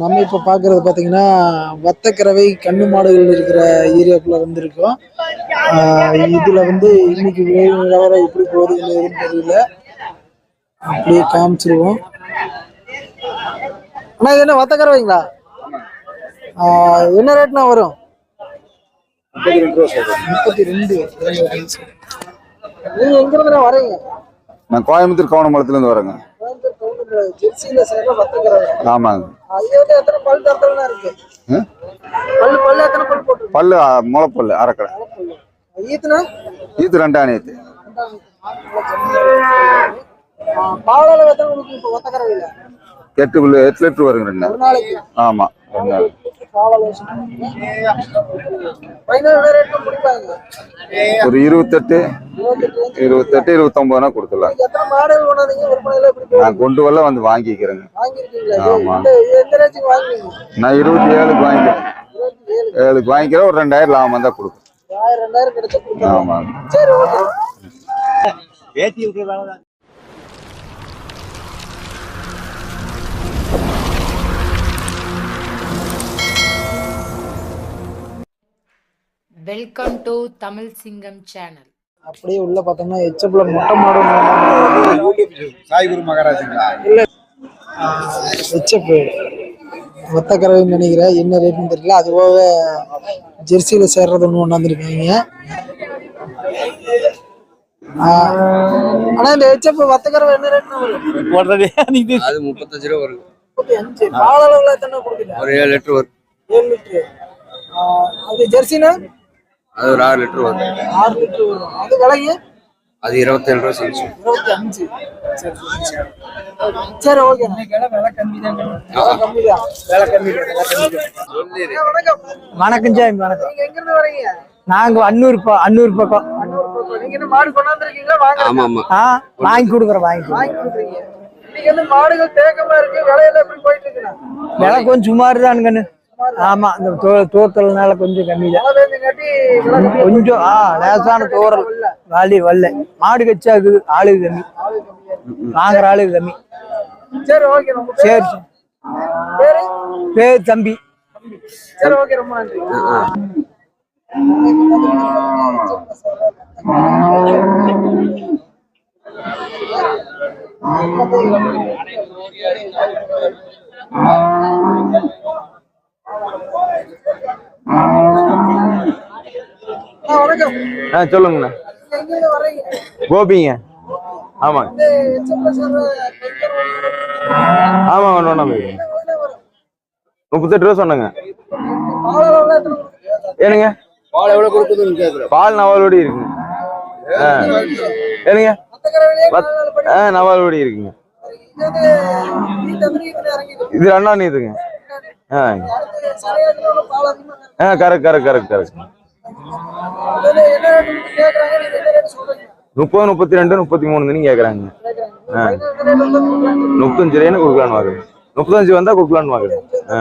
நம்ம இப்போ பார்க்குறது பார்த்தீங்கன்னா வத்தக்கறவை கண்ணு மாடுகள் இருக்கிற ஏரியாக்குள்ள வந்திருக்கோம். இதில் இதுல வந்து இன்னைக்கு வேறு நிலவரம் எப்படி போகுது என்ன தெரியல. அப்படியே காமிச்சிருவோம். அண்ணா இது என்ன வத்தக்கறவைங்களா என்ன ரேட்னா வரும்? முப்பத்தி ரெண்டு. நீங்க எங்க இருந்து வரீங்க? நான் கோயம்புத்தூர் கவனமலத்துலேருந்து வரேங்க. ஆமாங்க? பல்லு முளைப்பல்லு அரைக்கடை. ஈத்து ரெண்டாம் நேத்து எட்டு எட்டு லிட்டர் வருங்க ரெண்டு. ஒரு ஒரு இருபத்தெட்டு இருபத்தெட்டு இருபத்தெட்டு இருபத்தொம்போதுனா கொடுத்துடலாம்? நான் கொண்டு வரல வந்து வாங்கிக்கிறேங்க. ஆமா. நான் இருபத்தி ஏழுக்கு வாங்கிக்கிறேன் ஏழுக்கு வாங்கிக்கிறேன் ஒரு ரெண்டாயிரம் லாபம் தான் கொடுக்கும் ஆயிரம் வெல்கம் டு தமிழ் சிங்கம் சேனல் அப்படியே உள்ள பார்த்தோம்னா எச்சப்புல மொட்டை மாடு ஒண்ணு சாய் குரு மகாராஜுங்களா ஹெச்எப் ஒத்தக்கரவைன்னு நினைக்கிறேன் என்ன ரேட்னு தெரியல. அது போக ஜெர்சியில் சேர்றது ஒன்று கொண்டாந்துருக்காங்க ஆனால் இந்த ஹெச்எப் வத்தக்கரவை என்ன ரேட்னு வரும்? போடுறதே அது முப்பத்தஞ்சு ரூபா வருங்க முப்பத்தி அஞ்சு. பால் அளவில் எத்தனை ஒரு ஏழு லிட்டர் வரும். ஏழு லிட்ரு அது ஜெர்சினா? அது ஒரு ஆறு லிட்டர் வரும். ஆறு லிட்ரு வரும். அது விலைங்க? அது இருபத்தேழு ரூபா சொல்லிச்சு. இருபத்தி அஞ்சு சரி சரி, சரி. சரி ஓகே. விலை கம்மி தான் விலை கம்மி தான் விலை கம்மி தான் வணக்கம். வணக்கம் ஜாய் வணக்கம். நீங்க எங்க இருந்து வரீங்க? நாங்க அன்னூர் ப- அன்னூர் பக்கம். நீங்க என்ன மாடு கொண்டாந்துருக்கீங்களா வாங்க ஆமா ஆமா. ஆ வாங்கி கொடுக்குறோம் வாங்கி வாங்கி கொடுக்குறீங்க. இன்னைக்கு வந்து மாடுகள் தேக்கமா இருக்கு. விலையெல்லாம் எப்படி போயிட்டு இருக்குண்ணா விலை கொஞ்சம் சுமார் தானுங்கண்ணு ஆமா இந்த தோ- தோத்தல்னால கொஞ்சம் கம்மி தான் கொஞ்சம் ஆ லேசான தோறல். வாலி வரல. மாடு கச்சாக்குது ஆளுக்கு கம்மி. வாங்குற ஆளுக்கு கம்மி. சரி ஓகே நம்ம சரி சரி. பேரு? தம்பி. சரி ஓகே ரொம்ப நன்றி. அண்ணா, ஆ சொல்லுங்கண்ணா. கோபிங்க. ஆமாங்க ஆமாங்க ஒன்று ஒன்றா போய்? முப்பத்தெட்டு ரூபா சொன்னேங்க? ஏனுங்க பால் எவ்வளவு கொடுக்குதுன்னு கேக்குறேன். பால் நவாலோடி இருக்குங்க ஆ. ஏனுங்க ஆ நவாலோடி இருக்குங்க. இது ரெண்டாம் இதுங்க ஆ. ஆ கரெக்ட் கரெக்ட் கரெக்ட் கரெக்ட். முப்பது முப்பத்தி ரெண்டு முப்பத்தி மூணு கேக்குறாங்க. வந்து? முப்பத்தஞ்சு ரூபாய்னு கொடுக்கலான்னு வாங்க. முப்பத்தஞ்சு வந்தால் கொடுக்கலான்னு வாங்க. ஆ.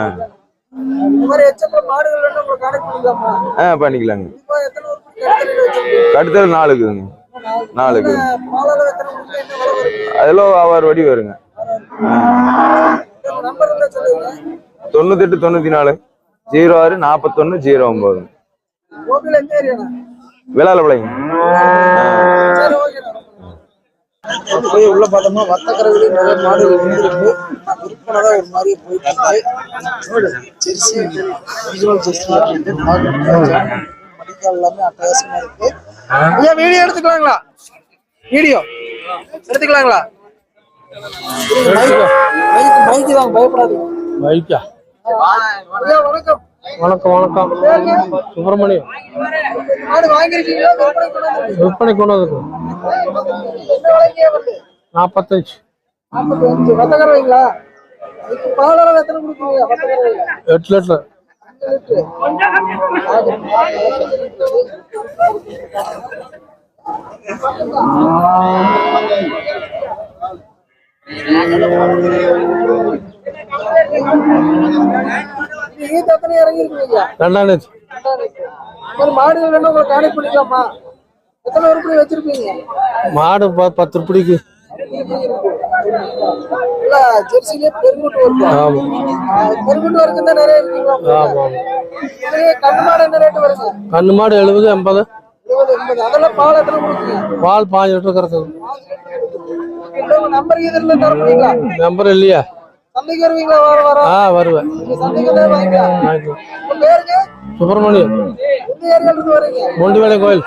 பண்ணிக்கலாங்க? கடுத்தல் நாலு இருக்குதுங்க நாலு இருக்குது பால் அளவு எத்தனை கொடுத்தா என்ன விலை வரும்? அதெல்லாம் அவர் வடி வருங்க. தொண்ணூத்தெட்டு தொண்ணூற்றி நாலு ஜீரோ ஆறு நாற்பத்தொன்று ஜீரோ ஒம்பது கோபில எந்த ஏரியாண்ணா? விளால பிள்ளைங்க சரி, ஓகேண்ணா. போய் உள்ள பார்த்தோம்னா வத்தக்கரவிலே நிறைய மாடுகள் வந்துருக்கு. விற்பனை ஒரு மாதிரி போயிட்டு இருக்கு. ஜெர்சி ஒரிஜினல் ஜெர்சி மடிக்கால் எல்லாமே அட்டகாசமா இருக்கு. ஐயா வீடியோ எடுத்துக்கலாங்களா? வீடியோ எடுத்துக்கலாங்களா? மைக் மைக் மைக் தான் பயப்படாதீங்க. வைக்கா ஐயா வணக்கம். வணக்கம் வணக்கம்? சுப்பிரமணியம். விற்பனை கொண்டு வந்திருக்கீங்களா? விற்பனை கொண்டு வந்து என்ன விலைக்கே வருது நாற்பத்தஞ்சு எட்டு லிட்டர். ஈத்து எத்தனை இறங்கியிருக்கீங்க. ரெண்டாம் நேற்று ஒரு மாடுகள் வேணும் உங்களுக்கு கான்டெக்ட் பண்ணிக்கலாமா? எத்தனை உருப்படி வச்சிருப்பீங்க? மாடு பத்து ரூபாய்க்கு இல்ல ஜெர்சிலே பெருங்குட்டு வருது? ஆமா. ஆ, பெருங்குட்டு வரைக்கும் தான் நிறைய இருக்குங்களா ஆமா இது கண்ணு மாடு என்ன ரேட் வருது? கண்ணு மாடு எழுபது எண்பது அதெல்லாம் பால் எத்தனை கொடுக்குங்க பால் பாஞ்சு லிட்டர் கறக்குது. நம்பர் இதுல தர முடியுங்களா நம்பர் இல்லையா? சந்தைக்கு வருவீங்களா வர வர. ஆ வருவேன். சந்தைக்கு தான் வாங்கிக்கலாம் வாங்கிக்கலாம். உங்க பேருங்க சுப்பிரமணியம் எந்த ஏரியால இருந்து வரீங்க. முண்டிவேலையம் கோயில்.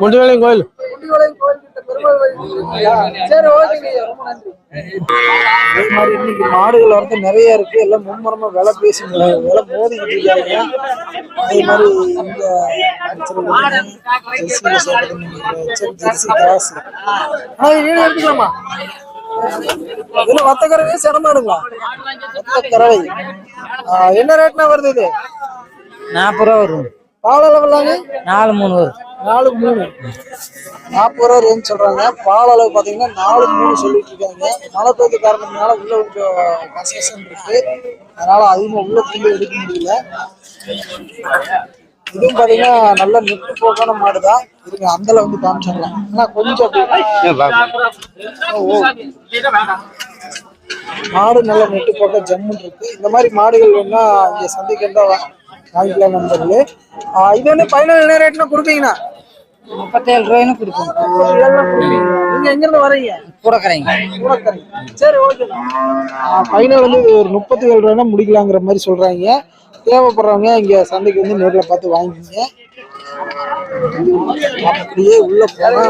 முண்டிவேலையம் கோயில். குண்டிவளையம் கோயில் கிட்ட பெருமாள் கோயில் இருக்கீங்களா? சரி ஓகேங்க ரொம்ப நன்றி. அதே மாதிரி இன்னைக்கு மாடுகள் வந்து நிறைய இருக்கு. எல்லாம் மும்மரமா விலை பேசி விலை மோதிக்கிட்டு இருக்காங்க. அதே மாதிரி ஜெர்சி கிராஸ் ஆனா எடுத்துக்கலாமா? இதுல வத்த கறவை சிரமாடுங்களா வத்த கறவை. என்ன ரேட்னா வருது இது? நாற்பது ரூபா வரும். பால் அளவுலாங்க? நாலு மூணு வரும். நாலு மூணு. நாற்பது ரூபா ரேஞ்ச் சொல்றாங்க. பால் அளவு பாத்தீங்கன்னா நாலு மூணு சொல்லிட்டு இருக்காங்க மழை பெய்த காரணத்தினால உள்ள கொஞ்சம் கசகசம் இருக்கு. அதனால அதிகமா உள்ள புல்லு எடுக்க முடியல. இதுவும் பாத்தீங்கன்னா நல்ல நெட்டு போக்கான மாடு தான் இருங்க அந்தல வந்து காமிச்சிடலாம். ஆனா கொஞ்சம். மாடு நல்ல நெட்டு போக்க ஜம்முன்னு இருக்கு. இந்த மாதிரி மாடுகள் வேணா இங்க சந்தைக்கு இருந்தா வாங்கிக்கலாம் நண்பர்களே. ஆ, இது வந்து பதினேழு என்ன ரேட்னா கொடுப்பீங்கண்ணா? முப்பத்தேழு ரூபாய்னு கொடுப்போம். நீங்க எங்க இருந்து வரீங்க கூடக்கரைங்க. கூடக்கரை. சரி ஓகே ஃபைனல் வந்து இது ஒரு முப்பத்தி ஏழு ரூபாய்னா முடிக்கலாங்கிற மாதிரி சொல்றாங்க. தேவைப்படுறவங்க இங்க சந்தைக்கு வந்து நேர்ல பார்த்து வாங்கிக்கோங்க. அப்படியே உள்ள போனா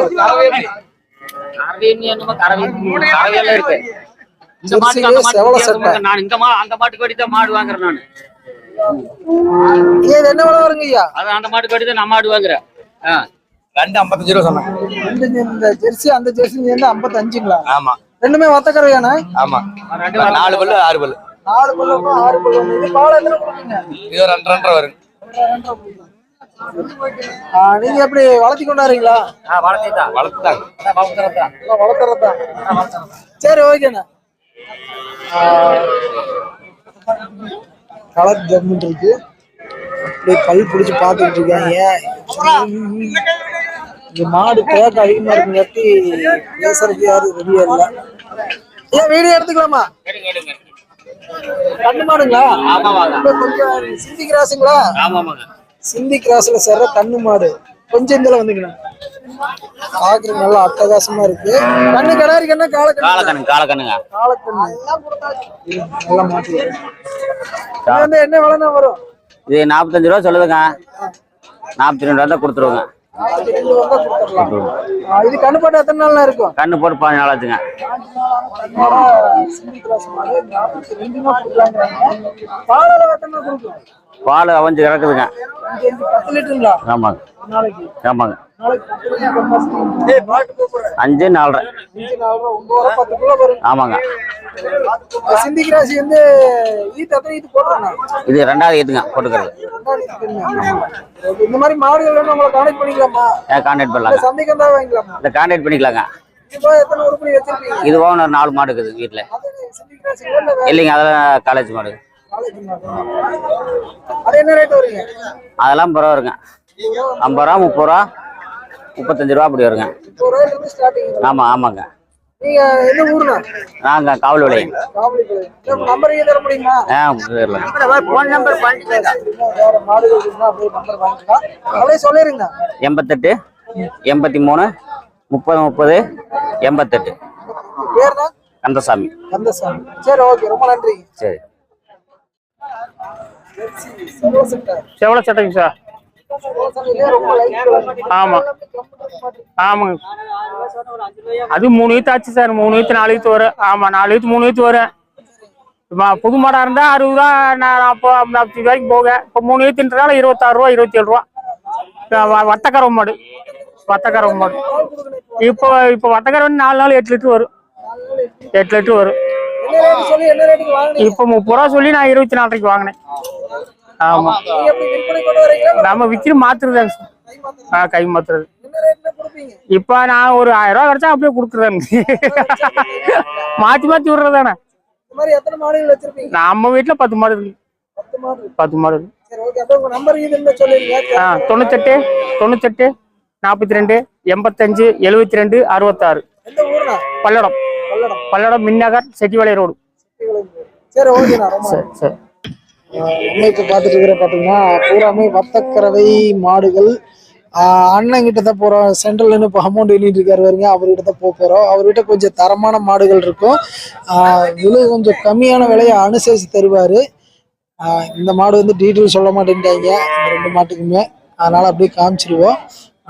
செவல சட்டை. நான் இந்த மா அந்த மாட்டுக்கு வேண்டி தான் மாடு வாங்குறேன் நான். இது என்ன வருங்க ஐயா? அது அந்த மாட்டுக்கு வேண்டி தான் நான் மாடு வாங்குறேன். ஆ. ரெண்டு ஐம்பத்தஞ்சு ரூபா சொன்னாங்க. இந்த இந்த ஜெர்சி அந்த ஜெர்சி சேர்ந்து ஐம்பத்தஞ்சுங்களா? ஆமா. ரெண்டுமே வத்தக்கரையாண்ணா ஆமா. நாலு பல்லு ஆறு பல்லு. நாலு பல்லு ஆறு பல்லு இது பால் எத்தனை கொடுப்பீங்க? இது ரெண்டு ரெண்டரை வரும். நீங்க எப்படி வளர்த்தி கொண்டாடுறீங்களா? வளர்த்துட்டாங்க எல்லாம் வளர்த்துறதுதான் சரி ஓகேண்ணா. கலர் ஜம்முன் இருக்கு. அப்படியே பல் பிடிச்சு பார்த்துட்டு இருக்காங்க. இந்த மாடு கேட்க அதிகமா இருக்குங்காட்டி பேசுறதுக்கு யாரும் ரெடியா இல்ல. ஏன் வீடியோ எடுத்துக்கலாமா? கண்ணு மாடுங்களா? கொஞ்சம் சிந்தி கிராஸுங்களா? சிந்தி கிராஸ்ல சேர்ற கண்ணு மாடு. கொஞ்சம் இதுல வந்துக்கணும். பாக்குறது நல்லா அட்டகாசமா இருக்கு. கண்ணு கிடாரி கண்ணு காலக்கண்ணு காலக்கண்ணு இது நல்லா மாட்டி என்ன விலைனா வரும்? இது நாற்பத்தஞ்சு ரூபா சொல்லுதுங்க. நாற்பத்தி ரெண்டு ரூபா தான் கொடுத்துருவோங்க. இது கண்ணு போட்டு எத்தனை நாள்ல இருக்கும்? கண்ணு போட்டு பதினஞ்சு நாள்? ஆச்சுங்க நாள் பால் நாள் அவஞ்சு கிடக்குதுங்க ஆமாங்க. ஆமாங்க. அஞ்சு நாலரை. ஆமாங்க. சிந்தி கிராசி வந்து ஈத்து எத்தனை போடுறாங்க இது ரெண்டாவது ஈத்துங்க போட்டுக்கிறது. இந்த மாதிரி மாடுகள் வேணும் உங்களை கான்டெக்ட் பண்ணிக்கலாமா? கான்டாக்ட் வாங்கிக்கலாமா? இந்த கான்டாக்ட் பண்ணிக்கலாங்க. இப்போ எத்தனை உருப்படி வச்சிருக்கீங்க? இது போக ஒரு நாலு மாடு இருக்குது வீட்டில் இல்லைங்க அதெல்லாம் காலேஜ் மாடு. அதெல்லாம் பரவ வருங்க? ஐம்பது ரூபா முப்பது ரூபா முப்பத்தஞ்சு ரூபா அப்படி வருங்க. முப்பது ரூபாயில இருந்து ஸ்டார்டிங் ஆமா ஆமாங்க நீங்க காவல் விளையம் காவலிப்பாளையம் நம்பர் எண்பத்தெட்டு எண்பத்தி மூணு முப்பது முப்பது எண்பத்தெட்டு. கந்தசாமி. கந்தசாமி. சரி ஓகே. ரொம்ப நன்றி சரி. செவல சட்டைங்க சார்? ஆமா. ஆமாங்க. அது மூணு ஈத்து ஆச்சு சார். மூணு ஈத்து நாலு ஈத்து வரும். ஆமா நாலு ஈத்து மூணு ஈத்து வரும். இப்போ புது மாடா இருந்தா அறுபது ரூபா நான் அப்போ நாற்பது ரூபாய்க்கு போக இப்போ மூணு ஈத்துன்றதால இருபத்தாறு ரூபா இருபத்தி ஏழு ரூபா வத்தக்கரவை மாடு. வத்தக்கரவை மாடு. இப்போ இப்போ வத்தக்கரை வந்து நாலு நாள் எட்டு லிட்டர் வரும். எட்டு லிட்டர் வரும். இப்போ முப்பது ரூபா சொல்லி நான் இருபத்தி நாலரைக்கு வாங்கினேன். ஆமா. நம்ம விற்று மாத்துறதாங்க சார். ஆ கை மாத்துறது இப்போ நான் ஒரு ஆயிரம் ரூபா கிடைச்சா அப்படியே கொடுக்குறேன். மாத்தி மாத்தி விடுறதானே நம்ம வீட்டுல பத்து மாடு இருக்கு பத்து மாடு தொண்ணூத்தெட்டு தொண்ணூத்தெட்டு நாற்பத்தி ரெண்டு எண்பத்தஞ்சு எழுபத்தி ரெண்டு அறுபத்தாறு பல்லடம். பல்லடம். மின்னகர் செட்டிவாளை ரோடு. சரி சரி. நம்ம இப்ப பார்த்துட்டு இருக்கிற பார்த்தீங்கன்னா பூராமே வத்தக்கறவை மாடுகள். அண்ணன் கிட்ட தான் போகிறோம் சென்ட்ரல்ல இருந்து இப்போ அமௌண்ட் எண்ணிட்டு இருக்காரு வருங்க அவர்கிட்ட தான் போக போகிறோம் அவர்கிட்ட கொஞ்சம் தரமான மாடுகள் இருக்கும். விலை கொஞ்சம் கம்மியான விலையை அனுசரிச்சு தருவார். இந்த மாடு வந்து டீட்டெயில் சொல்ல மாட்டேன்ட்டாங்க. இந்த ரெண்டு மாட்டுக்குமே. அதனால் அப்படியே காமிச்சிருவோம்.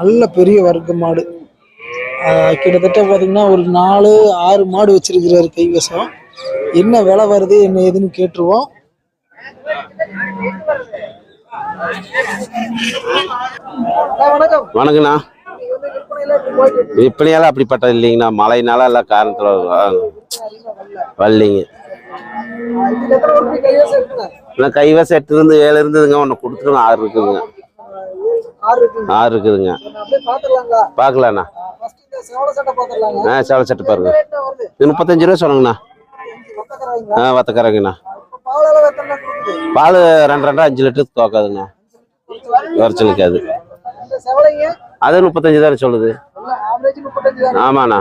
நல்ல பெரிய வர்க்க மாடு. கிட்டத்தட்ட பார்த்தீங்கன்னா ஒரு நாலு ஆறு மாடு வச்சிருக்கிறாரு கைவசம். என்ன விலை வருது என்ன ஏதுன்னு கேட்டுருவோம். வணக்கண்ணா விற்பனையால அப்படிப்பட்டது இல்லைங்கண்ணா. மழைனால எல்லாம் காரணத்தில் வரலைங்க. ஆஹ் கைவசம் எட்டு இருந்து ஏழு இருந்ததுங்க. ஒன்று கொடுத்துருங்க. ஆறு இருக்குதுங்க. ஆறு இருக்குதுங்க. பார்க்கலாண்ணா. சேவல சட்டை ஆ சேலை சட்டை பாருங்க. முப்பத்தஞ்சு ரூபா சொல்லுங்கண்ணா ஆ வத்தக்கறங்கண்ணா இப்ப பால் அளவு எத்தனை கொடுக்குது பால் ரெண்டு ரெண்டா அஞ்சு லிட்டர் தோக்காதுண்ணா குறைச்சலுக்கு அது. அது முப்பத்தஞ்சு தானே சொல்லுது. தான் ஆமாண்ணா.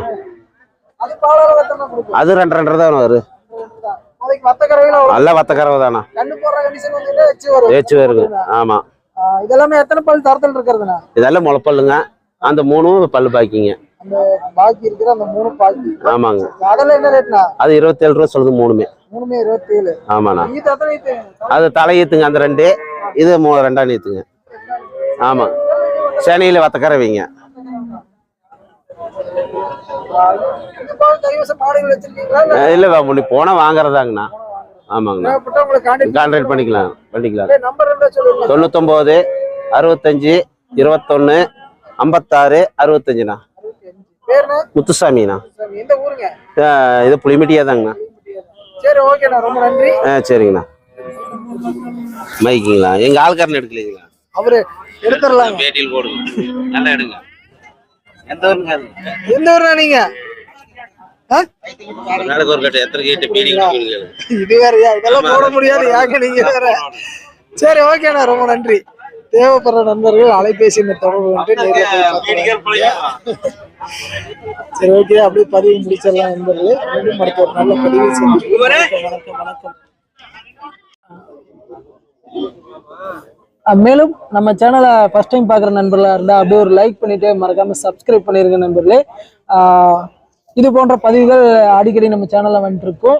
அது ரெண்டு ரெண்டரை தான் வரும். நல்லா தானா வந்து வச்சு வரும் ஏச்சு ஆமாம் ஆஹ் இதெல்லாமே எத்தனை பல் தரத்தில் இருக்கிறதுண்ணா இதெல்லாம் முளைப்பல்லுங்க. அந்த மூணும் பல்லு பாக்கிங்க. அந்த பாக்கி இருக்கிற அந்த மூணு பாக்கி. ஆமாங்க. கடல என்ன ரேட்னா அது இருபத்தேழு ரூபா சொல்லுது மூணுமே. மூணுமே இருபத்தி ஏழு ஆமாண்ணா அது தலையீத்துங்க அந்த ரெண்டு. இது மூ ரெண்டாம் நீத்துங்க ஆமாம் சென்னையில் வத்தக்கரை இது போக கைவசம் மாடுகள் வச்சிருக்கீங்களா? இல்ல? இல்லை முன்னி போனால் வாங்குறதாங்கண்ணா. ஆமாங்கண்ணா. கான்டாக்ட் பண்ணிக்கலாம் பண்ணிக்கலாம். தொண்ணூத்தொம்போது அறுபத்தஞ்சு இருபத்தொன்று ஐம்பத்தாறு அறுபத்தஞ்சுண்ணா. முத்துசாமிண்ணா. இது புளிமிட்டியா தாங்கண்ணா சரி ஓகேண்ணா ரொம்ப நன்றி. ஆ சரிங்கண்ணா. மைக்கிங்களா எங்கள் ஆள்காரன் எடுக்கலைங்களா? அவரு எடுத்துடலாங்க. பேட்டியில் போடுங்க நல்லா எடுங்க. எந்த ஊருங்க? எந்த ஊர்னா நீங்க? நாளைக்கு ஒரு கட்டு எத்தனை கேட்டு பீடிங் இது வேறயா? இதெல்லாம் போட முடியாது. யாங்க நீங்க? வேற சரி ஓகேண்ணா ரொம்ப நன்றி. தேவைப்படுற நண்பர்கள் அலைபேசி எண்ணை தொடர்பு பார்க்கலாம். சரி ஓகே அப்படியே பதிவு முடிச்சிடலாம் நண்பர்களே. மீண்டும் அடுத்த ஒரு நல்ல பதிவு. வணக்கம் வணக்கம் மேலும் நம்ம சேனலை ஃபர்ஸ்ட் டைம் பார்க்குற நண்பர்களாக இருந்தால் அப்படியே ஒரு லைக் பண்ணிட்டு மறக்காம சப்ஸ்கிரைப் பண்ணிருங்க நண்பர்களே. இது போன்ற பதிவுகள் அடிக்கடி நம்ம சேனலில் வந்துட்டு இருக்கோம்.